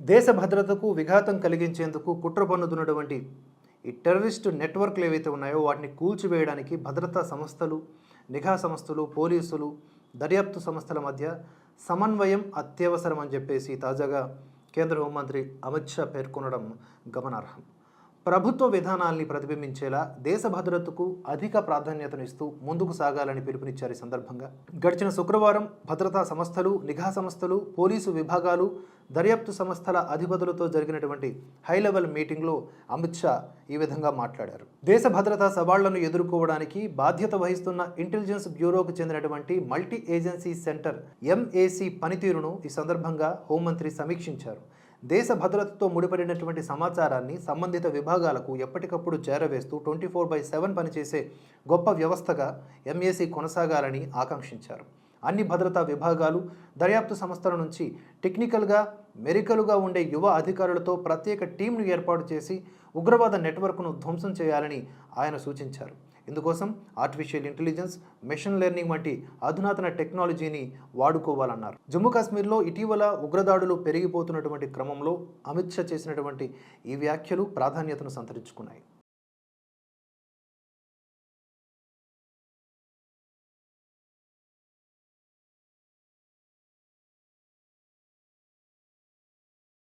దేశ భద్రతకు విఘాతం కలిగించేందుకు కుట్ర పన్నుతున్నటువంటి ఈ టెర్రరిస్టు నెట్వర్క్లు ఏవైతే ఉన్నాయో వాటిని కూల్చివేయడానికి భద్రతా సంస్థలు నిఘా సంస్థలు పోలీసులు దర్యాప్తు సంస్థల మధ్య సమన్వయం అత్యవసరం అని చెప్పేసి తాజాగా కేంద్ర హోంమంత్రి అమిత్ షా పేర్కొనడం గమనార్హం. ప్రభుత్వ విధానాల్ని ప్రతిబింబించేలా దేశ భద్రతకు అధిక ప్రాధాన్యతనిస్తూ ముందుకు సాగాలని పిలుపునిచ్చారు ఈ సందర్భంగా. గడిచిన శుక్రవారం భద్రతా సంస్థలు నిఘా సంస్థలు పోలీసు విభాగాలు దర్యాప్తు సంస్థల అధిపతులతో జరిగినటువంటి హై లెవెల్ మీటింగ్లో అమిత్ షా ఈ విధంగా మాట్లాడారు. దేశ భద్రతా సవాళ్ళను ఎదుర్కోవడానికి బాధ్యత వహిస్తున్న ఇంటెలిజెన్స్ బ్యూరోకు చెందినటువంటి మల్టీ ఏజెన్సీ సెంటర్ ఎంఏసి పనితీరును ఈ సందర్భంగా హోంమంత్రి సమీక్షించారు. దేశ భద్రతతో ముడిపడినటువంటి సమాచారాన్ని సంబంధిత విభాగాలకు ఎప్పటికప్పుడు చేరవేస్తూ ట్వంటీ ఫోర్ బై సెవెన్ పనిచేసే గొప్ప వ్యవస్థగా ఎంఏసీ కొనసాగాలని ఆకాంక్షించారు. అన్ని భద్రతా విభాగాలు దర్యాప్తు సంస్థల నుంచి టెక్నికల్గా మెరికలుగా ఉండే యువ అధికారులతో ప్రత్యేక టీంను ఏర్పాటు చేసి ఉగ్రవాద నెట్వర్క్ను ధ్వంసం చేయాలని ఆయన సూచించారు. ఇందుకోసం ఆర్టిఫిషియల్ ఇంటెలిజెన్స్ మెషిన్ లెర్నింగ్ వంటి అధునాతన టెక్నాలజీని వాడుకోవాలన్నారు. జమ్మూ కాశ్మీర్లో ఇటీవల ఉగ్రదాడులు పెరిగిపోతున్నటువంటి క్రమంలో అమిత్ షా చేసినటువంటి ఈ వ్యాఖ్యలు ప్రాధాన్యతను సంతరించుకున్నాయి.